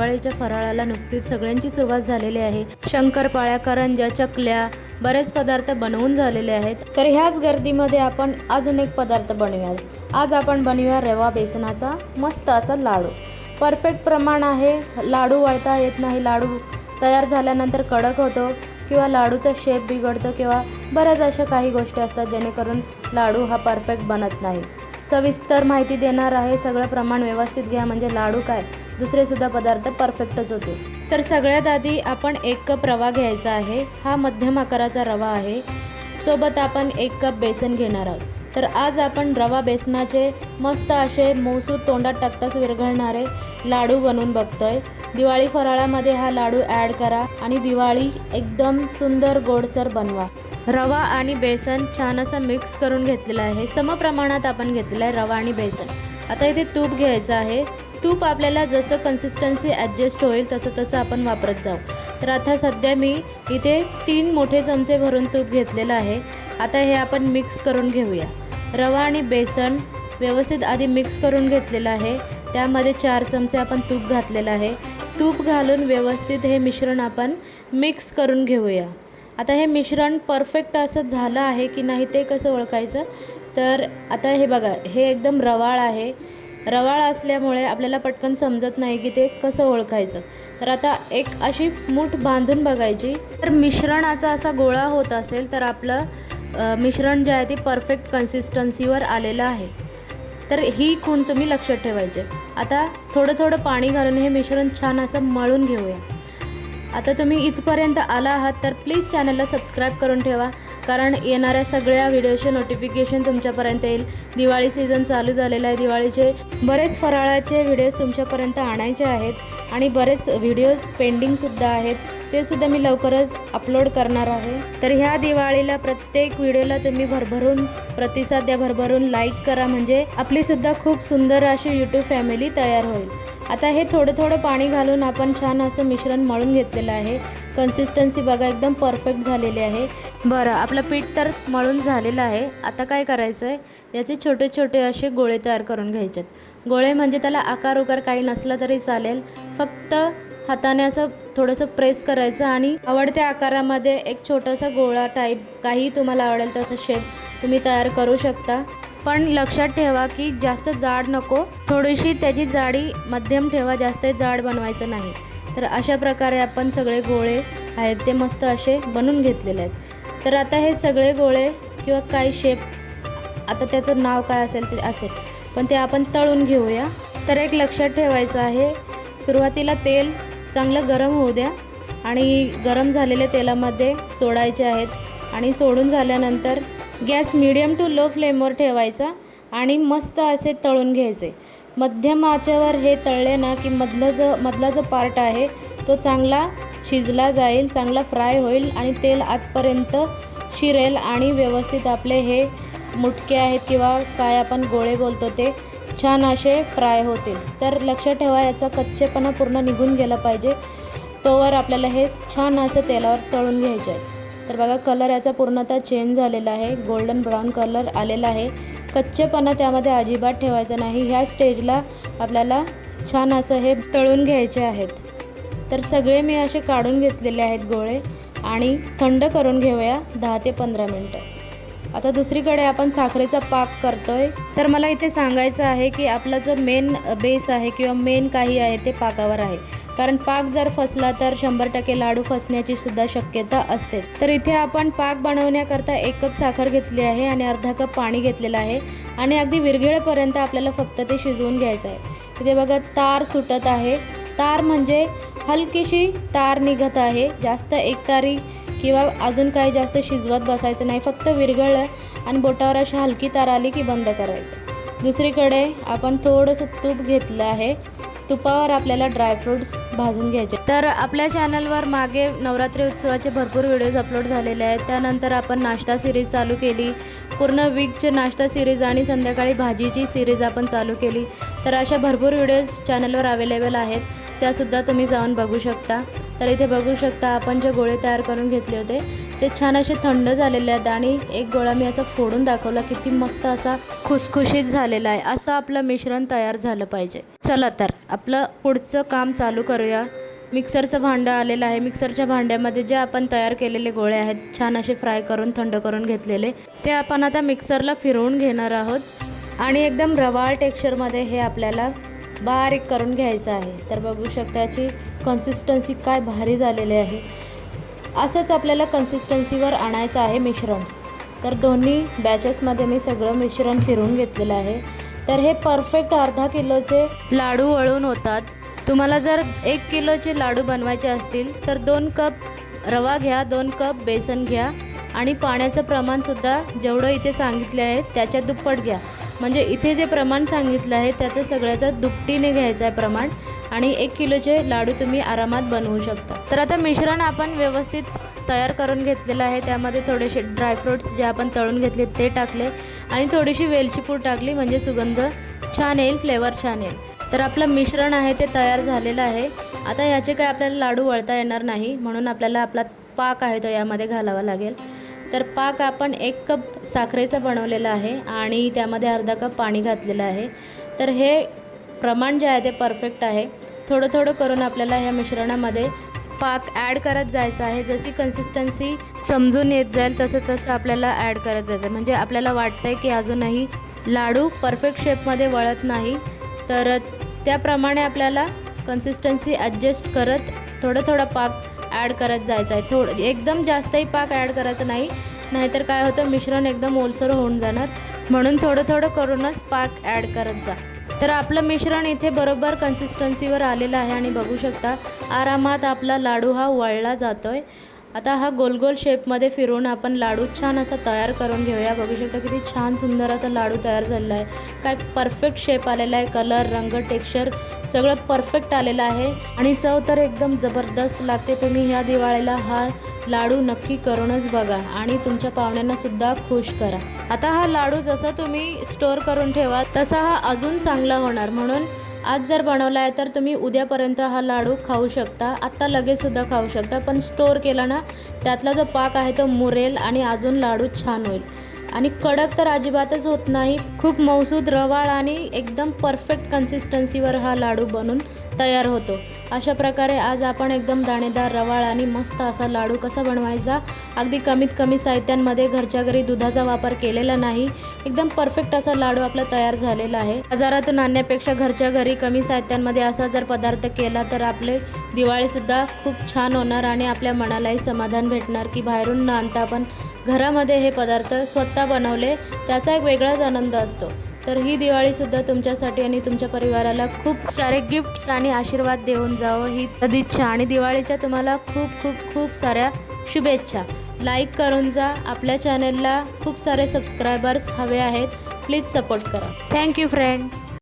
दिवाळीच्या फराळाला नुकतीच सगळ्यांची सुरुवात झालेली आहे. शंकरपाळ्या करंज्या चकल्या बरेच पदार्थ बनवून झालेले आहेत. तर ह्याच गर्दीमध्ये आपण अजून एक पदार्थ बनवूया आज आपण बनवूया रवा बेसनाचा मस्त असा लाडू. परफेक्ट प्रमाण आहे. लाडू वळता येत नाही. लाडू तयार झाल्यानंतर कडक होतो किंवा लाडूचा शेप बिघडतो किंवा बऱ्याच अशा काही गोष्टी असतात जेणेकरून लाडू हा परफेक्ट बनत नाही. सविस्तर माहिती देणार आहे. सगळं प्रमाण व्यवस्थित घ्या म्हणजे लाडू काय? दुसरेसुद्धा पदार्थ परफेक्टच होते तर सगळ्यात आधी आपण एक कप रवा घ्यायचा आहे. हा मध्यम आकाराचा रवा आहे. सोबत आपण एक कप बेसन घेणार आहोत. तर आज आपण रवा बेसनाचे मस्त असे मौसूद तोंडात टाकताच विरघळणारे लाडू बनवून बघतोय. दिवाळी फराळामध्ये हा लाडू ॲड करा आणि दिवाळी एकदम सुंदर गोडसर बनवा. रवा आणि बेसन छान असं मिक्स करून घेतलेलं आहे. समप्रमाणात आपण घेतलेलं आहे रवा आणि बेसन. आता इथे तूप घ्यायचं आहे. तूप आपल्याला जसं कन्सिस्टन्सी ॲडजस्ट होईल तसं तसं आपण वापरत जाऊ. तर आता सध्या मी इथे तीन मोठे चमचे भरून तूप घेतलेलं आहे. आता हे आपण मिक्स करून घेऊया. रवा आणि बेसन व्यवस्थित आधी मिक्स करून घेतलेलं आहे. त्यामध्ये चार चमचे आपण तूप घातलेलं आहे. तूप घालून व्यवस्थित हे मिश्रण आपण मिक्स करून घेऊया. आता हे मिश्रण परफेक्ट असं झालं आहे की नाही ते कसं ओळखायचं? तर आता हे बघा हे एकदम रवाळ आहे. रवाळ असल्यामुळे आपल्याला पटकन समजत नाही की ते कसं ओळखायचं. तर आता एक अशी मूठ बांधून बघायची. तर मिश्रणाचा असा गोळा होत असेल तर आपलं मिश्रण जे आहे ते परफेक्ट कन्सिस्टन्सीवर आलेलं आहे. तर ही खूण तुम्ही लक्षात ठेवायचे. आता थोडं थोडं पाणी घालून हे मिश्रण छान असं मळून घेऊया. आता तुम्ही इथपर्यंत आला आहात तर प्लीज चॅनलला सबस्क्राईब करून ठेवा. कारण येणाऱ्या सगळ्या व्हिडिओचे नोटिफिकेशन तुमच्यापर्यंत येईल. दिवाळी सीझन चालू झालेला आहे. दिवाळीचे बरेच फराळाचे व्हिडिओज तुमच्यापर्यंत आणायचे आहेत. आणि बरेच व्हिडिओज पेंडिंगसुद्धा आहेत. ते सुद्धा मी लवकरच अपलोड करणार आहे. तर ह्या दिवाळीला प्रत्येक व्हिडिओला तुम्ही भरभरून प्रतिसाद द्या. भरभरून लाईक करा. म्हणजे आपलीसुद्धा खूप सुंदर अशी यूट्यूब फॅमिली तयार होईल. आता हे थोडं थोडं पाणी घालून आपण छान असं मिश्रण मळून घेतलेलं आहे. कन्सिस्टन्सी बघा एकदम परफेक्ट झालेली आहे. बरं आपलं पीठ तर मळून झालेलं आहे. आता काय करायचं आहे याचे छोटे छोटे असे गोळे तयार करून घ्यायचे गोळे म्हणजे त्याला आकार उकार काही नसला तरी चालेल. फक्त हाताने असं थोडंसं प्रेस करायचं आणि आवडत्या आकारामध्ये एक छोटासा गोळा टाईप काही तुम्हाला आवडेल तसं शेप तुम्ही तयार करू शकता. पण लक्षात ठेवा की जास्त जाड नको. थोडीशी त्याची जाडी मध्यम ठेवा जास्त जाड बनवायचं नाही. तर अशा प्रकारे आपण सगळे गोळे आहेत ते मस्त असे बनवून घेतलेले आहेत. तर आता हे सगळे गोळे किंवा काही शेप आता त्याचं नाव काय असेल ते असेल पण ते आपण तळून घेऊया. तर एक लक्षात ठेवायचं आहे सुरुवातीला तेल चांगलं गरम होऊ द्या आणि गरम झालेल्या तेलामध्ये सोडायचे आहेत. आणि सोडून झाल्यानंतर गॅस मिडियम टू लो फ्लेमवर ठेवायचा आणि मस्त असे तळून घ्यायचे. मध्यम आचेवर हे तळले ना की मधलं जो मधला जो पार्ट आहे तो चांगला शिजला जाईल चांगला फ्राय होईल आणि तेल आतपर्यंत शिरेल आणि व्यवस्थित आपले हे मुटके आहेत किंवा काय आपण गोळे बोलतो ते छान असे फ्राय होतील. तर लक्ष ठेवा याचा कच्चेपणा पूर्ण निघून गेला पाहिजे. तोवर आपल्याला हे छान असं तेलावर तळून घ्यायचं आहे. तर बघा कलर याचा पूर्णतः चेंज झालेला आहे. गोल्डन ब्राऊन कलर आलेला आहे. कच्चेपणा त्यामध्ये अजिबात ठेवायचा नाही. ह्या स्टेजला आपल्याला छान असं हे तळून घ्यायचे आहेत. तर सगळे मी असे काढून घेतलेले आहेत गोळे आणि थंड करून घेऊया दहा ते पंधरा मिनटं. आता दुसरीकडे आपण साखरेचा पाक करतोय. तर मला इथे सांगायचं आहे की आपला जो मेन बेस आहे किंवा मेन काही आहे ते पाकावर आहे. कारण पाक जर फसला तर शंभर टक्के लाडू फसण्याची सुद्धा शक्यता असते. तर इथे आपण पाक बनवण्याकरता एक कप साखर घेतली आहे आणि अर्धा कप पाणी घेतलेलं आहे. आणि अगदी विरघळेपर्यंत आपल्याला फक्त ते शिजवून घ्यायचं आहे. इथे बघा तार सुटत आहे. तार म्हणजे हलकीशी तार निघत आहे. जास्त एकतारी किंवा अजून काही जास्त शिजवत बसायचं नाही फक्त विरघळलं आणि बोटावर अशी हलकी तार आली की बंद करायचं. दुसरीकडे आपण थोडंसं तूप घेतलं आहे. तुपावर आपल्याला ड्रायफ्रूट्स भाजून घ्यायचे. तर आपल्या चॅनलवर मागे नवरात्री उत्सवाचे भरपूर व्हिडिओज अपलोड झालेले आहेत. त्यानंतर आपण नाश्ता सिरीज चालू केली. पूर्ण वीकचे नाश्ता सिरीज आणि संध्याकाळी भाजीची सिरीज आपण चालू केली. तर अशा भरपूर व्हिडिओज चॅनलवर अवेलेबल आहेत. त्यासुद्धा तुम्ही जाऊन बघू शकता. तर इथे बघू शकता आपण जे गोळे तयार करून घेतले होते ते छान असे थंड झालेले आहेत आणि एक गोळा मी असा फोडून दाखवला किती मस्त असा खुसखुशीत झालेला आहे. असं आपलं मिश्रण तयार झालं पाहिजे. चला तर आपलं पुढचं काम चालू करूया. मिक्सरचं भांडं आलेलं आहे. मिक्सरच्या भांड्यामध्ये जे आपण तयार केलेले गोळे आहेत छान असे फ्राय करून थंड करून घेतलेले ते आपण आता मिक्सरला फिरवून घेणार आहोत. आणि एकदम रवाळ टेक्स्चरमध्ये हे आपल्याला बारीक करून घ्यायचं आहे. तर बघू शकता याची कन्सिस्टन्सी काय भारी झालेली आहे. असंच आपल्याला कन्सिस्टन्सीवर आणायचं आहे मिश्रण. तर दोन्ही बॅचेसमध्ये मी सगळं मिश्रण फिरून घेतलेलं आहे. तर हे परफेक्ट अर्धा किलोचे लाडू वळून होतात. तुम्हाला जर एक किलोचे लाडू बनवायचे असतील तर दोन कप रवा घ्या दोन कप बेसन घ्या आणि पाण्याचं प्रमाणसुद्धा जेवढं इथे सांगितले आहे त्याच्या दुप्पट घ्या. म्हणजे इथे जे प्रमाण सांगितलं आहे त्याचं सगळ्याचं दुपटीने घ्यायचं आहे प्रमाण. आणि एक किलोचे लाडू तुम्ही आरामात बनवू शकता. तर आता मिश्रण आपण व्यवस्थित तयार करून घेतलेलं आहे. त्यामध्ये थोडेसे ड्रायफ्रूट्स जे आपण तळून घेतले ते टाकले. आणि थोडीशी वेलची पूड टाकली म्हणजे सुगंध छान येईल फ्लेवर छान येईल. तर आपलं मिश्रण आहे ते तयार झालेलं आहे. आता याचे काय आपल्याला लाडू वळता येणार नाही म्हणून आपल्याला आपला पाक आहे तो यामध्ये घालावा लागेल. तर पाक आपण एक कप साखरेचा बनवलेला आहे आणि त्यामध्ये अर्धा कप पाणी घातलेलं आहे. तर हे प्रमाण जे आहे ते परफेक्ट आहे. थोडं थोडं करून आपल्याला ह्या मिश्रणामध्ये पाक ॲड करत जायचं आहे. जशी कन्सिस्टन्सी समजून येत जाईल तसं तसं आपल्याला ॲड करत जायचं आहे. म्हणजे आपल्याला वाटतं आहे की अजूनही लाडू परफेक्ट शेपमध्ये वळत नाही. तर त्याप्रमाणे आपल्याला कन्सिस्टन्सी ॲडजस्ट करत थोडं थोडं पाक ॲड करत जायचं आहे. थोडं एकदम जास्तही पाक ॲड करायचं नाही. नाहीतर काय होतं मिश्रण एकदम ओलसर होऊन जाणार. म्हणून थोडं थोडं करूनच पाक ॲड करत जा. तर आपलं मिश्रण इथे बरोबर कन्सिस्टन्सीवर आलेलं आहे आणि बघू शकता आरामात आपला लाडू हा वळला जातो आहे आता हा गोल गोल शेपमध्ये फिरून आपण लाडू छान असा तयार करून घेऊया. बघू शकता किती छान सुंदर असा लाडू तयार झालेला आहे. काय परफेक्ट शेप आलेला आहे. कलर रंग टेक्स्चर सगळं परफेक्ट आलेलं आहे. आणि चव तर एकदम जबरदस्त लागते. तुम्ही ह्या दिवाळीला हा लाडू नक्की करूनच बघा. आणि तुमच्या पाहुण्यांना सुद्धा खुश करा. आता हा लाडू जसा तुम्ही स्टोअर करून ठेवा तसा हा अजून चांगला होणार. म्हणून आज जर बनवला आहे तर तुम्ही उद्यापर्यंत हा लाडू खाऊ शकता. आत्ता लगेचसुद्धा खाऊ शकता. पण स्टोअर केला ना त्यातला जो पाक आहे तो मुरेल आणि अजून लाडू छान होईल. आणि कडक तर अजिबातच होत नाही. खूप मौसूद रवाळ आणि एकदम परफेक्ट कन्सिस्टन्सीवर हा लाडू बनून तयार होतो. अशा प्रकारे आज आपण एकदम दाणेदार रवाळ आणि मस्त असा लाडू कसा बनवायचा? अगदी कमीत कमी साहित्यांमध्ये घरच्या घरी दुधाचा वापर केलेला नाही. एकदम परफेक्ट असा लाडू आपला तयार झालेला आहे. बाजारातून आणण्यापेक्षा घरच्या घरी कमी साहित्यांमध्ये असा जर पदार्थ केला तर आपले दिवाळीसुद्धा खूप छान होणार आणि आपल्या मनालाही समाधान भेटणार की बाहेरून न आणता आपण घरामध्ये हे पदार्थ स्वतः बनवले त्याचा एक वेगळाच आनंद असतो. तर ही दिवाळीसुद्धा तुमच्यासाठी आणि तुमच्या परिवाराला खूप सारे गिफ्ट्स आणि आशीर्वाद देऊन जावं. ही सदिच्छा आणि दिवाळीच्या तुम्हाला खूप खूप खूप साऱ्या शुभेच्छा. लाईक करून जा. आपल्या चॅनलला खूप सारे सबस्क्रायबर्स हवे आहेत. प्लीज सपोर्ट करा. Thank you friends